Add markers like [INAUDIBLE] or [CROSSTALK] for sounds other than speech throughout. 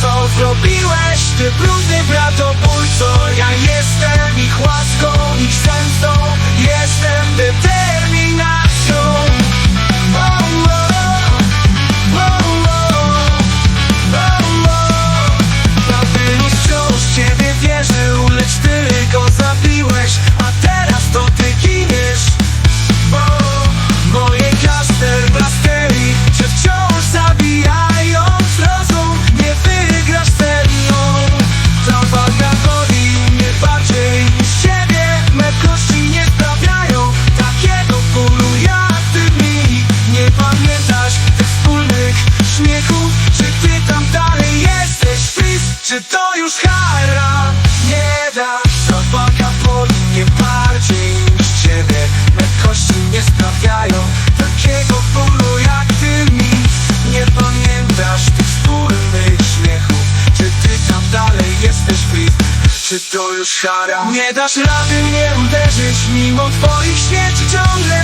Co zrobiłeś, ty brudny bratobójco? Czy to już hara? Nie da Robaka boli mnie bardziej niż ciebie Me kości nie sprawiają Takiego bólu jak ty mi Nie pamiętasz tych wspólnych śmiechów Czy ty tam dalej jesteś fit? Czy to już hara? Nie dasz rady mnie uderzyć Mimo twoich śmierci ciągle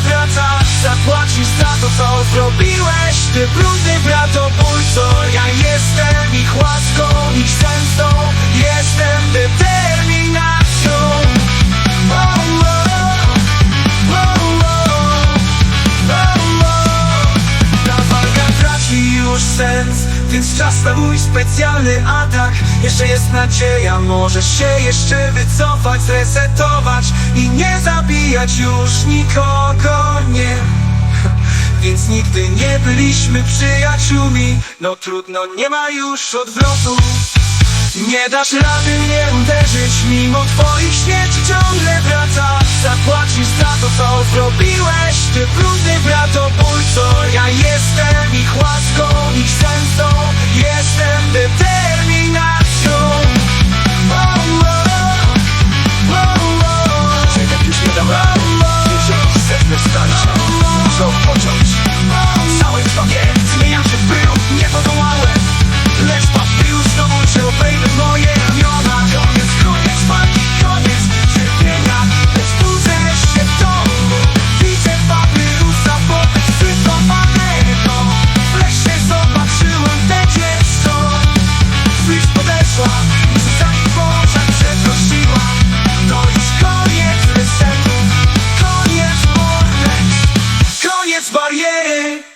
sens Więc czas na mój specjalny atak. Jeszcze jest nadzieja, możesz się jeszcze wycofać Zresetować i nie zabijać już nikogo, nie. [LAUGHS] Więc nigdy nie byliśmy przyjaciółmi. No trudno, nie ma już odwrotu. Nie dasz rady mnie uderzyć Mimo twoich śmierci ciągle wraca. Zapłacisz za to co zrobiłeś Ty bariery, bariery.